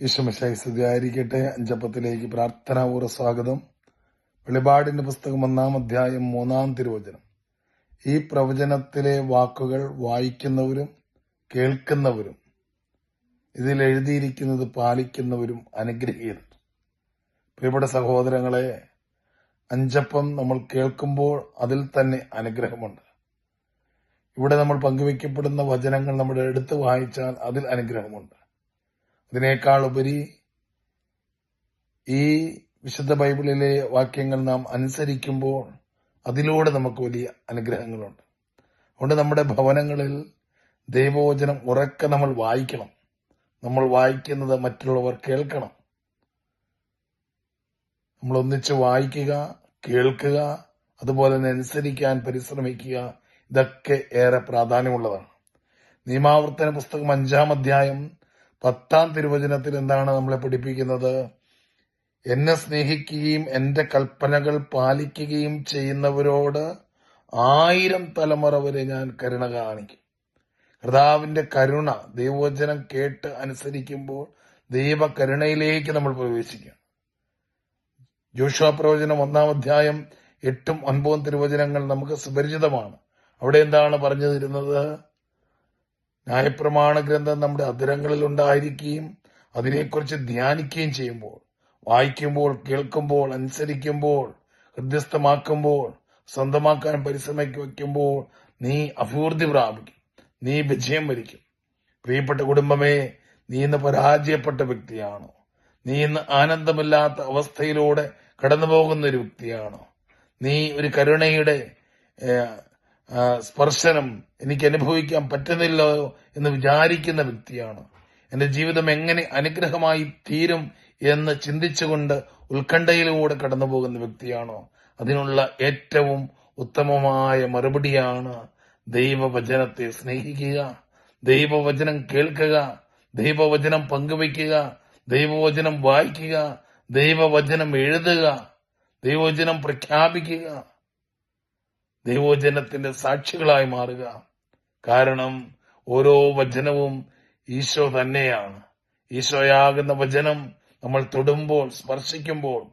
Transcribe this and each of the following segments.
ഈശ്വമശായി സ്തുതിയായിരിക്കട്ടെ. അഞ്ചപ്പത്തിലേക്ക് പ്രാർത്ഥനാപൂർവ സ്വാഗതം. വെളിപാടിന്റെ പുസ്തകം ഒന്നാം അധ്യായം മൂന്നാം തിരുവചനം. ഈ പ്രവചനത്തിലെ വാക്കുകൾ വായിക്കുന്നവരും കേൾക്കുന്നവരും ഇതിൽ എഴുതിയിരിക്കുന്നത് പാലിക്കുന്നവരും അനുഗ്രഹീതർ. പ്രിയപ്പെട്ട സഹോദരങ്ങളെ അഞ്ചപ്പം നമ്മൾ കേൾക്കുമ്പോൾ അതിൽ തന്നെ അനുഗ്രഹമുണ്ട്. ഇവിടെ നമ്മൾ പങ്കുവയ്ക്കപ്പെടുന്ന വചനങ്ങൾ നമ്മുടെ എടുത്ത് വായിച്ചാൽ അതിൽ അനുഗ്രഹമുണ്ട്. അതിനേക്കാൾ ഉപരി ഈ വിശുദ്ധ ബൈബിളിലെ വാക്യങ്ങൾ നാം അനുസരിക്കുമ്പോൾ അതിലൂടെ നമുക്ക് വലിയ അനുഗ്രഹങ്ങളുണ്ട്. അതുകൊണ്ട് നമ്മുടെ ഭവനങ്ങളിൽ ദൈവവചനം ഉറക്കെ നമ്മൾ വായിക്കണം. നമ്മൾ വായിക്കുന്നത് മറ്റുള്ളവർ കേൾക്കണം. നമ്മൾ ഒന്നിച്ച് വായിക്കുക കേൾക്കുക അതുപോലെ തന്നെ അനുസരിക്കാൻ പരിശ്രമിക്കുക ഇതൊക്കെ ഏറെ പ്രാധാന്യമുള്ളതാണ്. നിയമാവർത്തന പുസ്തകം അഞ്ചാം അധ്യായം പത്താം തിരുവചനത്തിൽ എന്താണ് നമ്മളെ പഠിപ്പിക്കുന്നത്? എന്നെ സ്നേഹിക്കുകയും എന്റെ കൽപ്പനകൾ പാലിക്കുകയും ചെയ്യുന്നവരോട് ആയിരം തലമുറ വരെ ഞാൻ കരുണ കാണിക്കും. കർത്താവിന്റെ കരുണ ദൈവവചനം കേട്ട് അനുസരിക്കുമ്പോൾ ദൈവകരുണയിലേക്ക് നമ്മൾ പ്രവേശിക്കും. ജോഷുവ പ്രവചനം ഒന്നാം അധ്യായം എട്ടും ഒൻപതും തിരുവചനങ്ങൾ നമുക്ക് സുപരിചിതമാണ്. അവിടെ എന്താണ് പറഞ്ഞു തരുന്നത് ന്യായപ്രമാണ ഗ്രന്ഥം നമ്മുടെ അധരങ്ങളിൽ ഉണ്ടായിരിക്കുകയും അതിനെക്കുറിച്ച് ധ്യാനിക്കുകയും ചെയ്യുമ്പോൾ വായിക്കുമ്പോൾ കേൾക്കുമ്പോൾ അനുസരിക്കുമ്പോൾ ഹൃദ്യസ്ഥമാക്കുമ്പോൾ സ്വന്തമാക്കാൻ പരിശ്രമിക്കുമ്പോൾ നീ അഭിവൃദ്ധി പ്രാപിക്കും. നീ വിജയം വരിക്കും. പ്രിയപ്പെട്ട കുടുംബമേ നീ ഇന്ന് പരാജയപ്പെട്ട വ്യക്തിയാണോ? നീ ഇന്ന് ആനന്ദമില്ലാത്ത അവസ്ഥയിലൂടെ കടന്നു പോകുന്ന ഒരു വ്യക്തിയാണോ? നീ ഒരു കരുണയുടെ സ്പർശനം എനിക്ക് അനുഭവിക്കാൻ പറ്റുന്നില്ലോ എന്ന് വിചാരിക്കുന്ന വ്യക്തിയാണ്. എന്റെ ജീവിതം എങ്ങനെ അനുഗ്രഹമായി തീരും എന്ന് ചിന്തിച്ചുകൊണ്ട് ഉത്കണ്ഠയിലൂടെ കടന്നു പോകുന്ന വ്യക്തിയാണോ? അതിനുള്ള ഏറ്റവും ഉത്തമമായ മറുപടിയാണ് ദൈവവചനത്തെ സ്നേഹിക്കുക ദൈവവചനം കേൾക്കുക ദൈവവചനം പങ്കുവയ്ക്കുക ദൈവവചനം വായിക്കുക ദൈവവചനം എഴുതുക ദൈവവചനം പ്രഖ്യാപിക്കുക. ദൈവവചനത്തിന്റെ സാക്ഷികളായി മാറുക. കാരണം ഓരോ വചനവും ഈശോ തന്നെയാണ്. ഈശോയാകുന്ന വചനം നമ്മൾ തൊടുമ്പോൾ സ്പർശിക്കുമ്പോൾ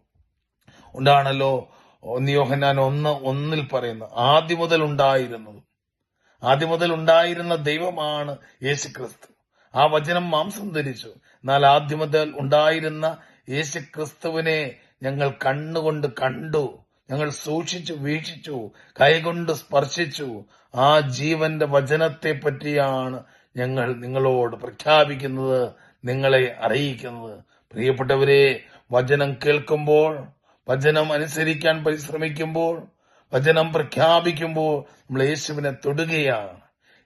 ഉണ്ടാണല്ലോ ഒന്നിയോഹൻ യോഹന്നാൻ ഒന്ന് ഒന്നിൽ പറയുന്നു ആദ്യം മുതൽ ഉണ്ടായിരുന്നത്. ആദ്യം മുതൽ ഉണ്ടായിരുന്ന ദൈവമാണ് യേശുക്രിസ്തു. ആ വചനം മാംസം ധരിച്ചു. എന്നാൽ ആദ്യം മുതൽ ഉണ്ടായിരുന്ന യേശുക്രിസ്തുവിനെ ഞങ്ങൾ കണ്ണുകൊണ്ട് കണ്ടു. ഞങ്ങൾ സൂക്ഷിച്ചു വീക്ഷിച്ചു കൈകൊണ്ട് സ്പർശിച്ചു. ആ ജീവന്റെ വചനത്തെ പറ്റിയാണ് ഞങ്ങൾ നിങ്ങളോട് പ്രഖ്യാപിക്കുന്നത് നിങ്ങളെ അറിയിക്കുന്നത്. പ്രിയപ്പെട്ടവരെ വചനം കേൾക്കുമ്പോൾ വചനം അനുസരിക്കാൻ പരിശ്രമിക്കുമ്പോൾ വചനം പ്രഖ്യാപിക്കുമ്പോൾ നമ്മൾ യേശുവിനെ തൊടുകയാണ്.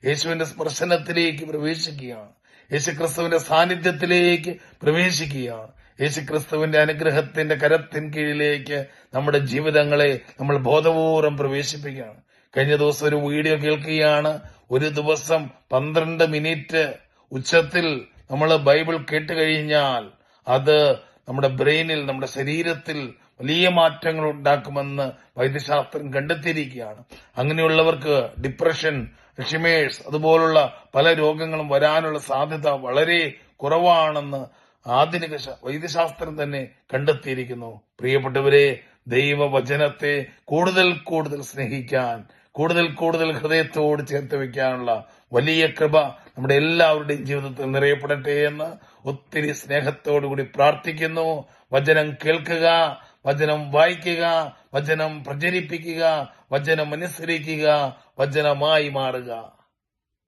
യേശുവിന്റെ സ്പർശനത്തിലേക്ക് പ്രവേശിക്കുകയാണ്. യേശുക്രിസ്തുവിന്റെ സാന്നിധ്യത്തിലേക്ക് പ്രവേശിക്കുകയാണ്. യേശുക്രിസ്തുവിന്റെ അനുഗ്രഹത്തിന്റെ കരത്തിൻ കീഴിലേക്ക് നമ്മുടെ ജീവിതങ്ങളെ നമ്മൾ ബോധപൂർവം പ്രവേശിപ്പിക്കുകയാണ്. കഴിഞ്ഞ ദിവസം ഒരു വീഡിയോ കേൾക്കുകയാണ്. ഒരു ദിവസം പന്ത്രണ്ട് മിനിറ്റ് ഉച്ചത്തിൽ നമ്മൾ ബൈബിൾ കേട്ട് കഴിഞ്ഞാൽ അത് നമ്മുടെ ബ്രെയിനിൽ നമ്മുടെ ശരീരത്തിൽ വലിയ മാറ്റങ്ങൾ ഉണ്ടാക്കുമെന്ന് വൈദ്യശാസ്ത്രം കണ്ടെത്തിയിരിക്കുകയാണ്. അങ്ങനെയുള്ളവർക്ക് ഡിപ്രഷൻ ഷിമേഴ്സ് അതുപോലുള്ള പല രോഗങ്ങളും വരാനുള്ള സാധ്യത വളരെ കുറവാണെന്ന് ആധുനിക വൈദ്യശാസ്ത്രം തന്നെ കണ്ടെത്തിയിരിക്കുന്നു. പ്രിയപ്പെട്ടവരെ ദൈവവചനത്തെ കൂടുതൽ കൂടുതൽ സ്നേഹിക്കാൻ കൂടുതൽ കൂടുതൽ ഹൃദയത്തോട് ചേർത്ത് വെക്കാനുള്ള വലിയ കൃപ നമ്മുടെ എല്ലാവരുടെയും ജീവിതത്തിൽ നിറയപ്പെടട്ടെ എന്ന് ഒത്തിരി സ്നേഹത്തോടുകൂടി പ്രാർത്ഥിക്കുന്നു. വചനം കേൾക്കുക വചനം വായിക്കുക വചനം പ്രചരിപ്പിക്കുക വചനം അനുസരിക്കുക വചനമായി മാറുക.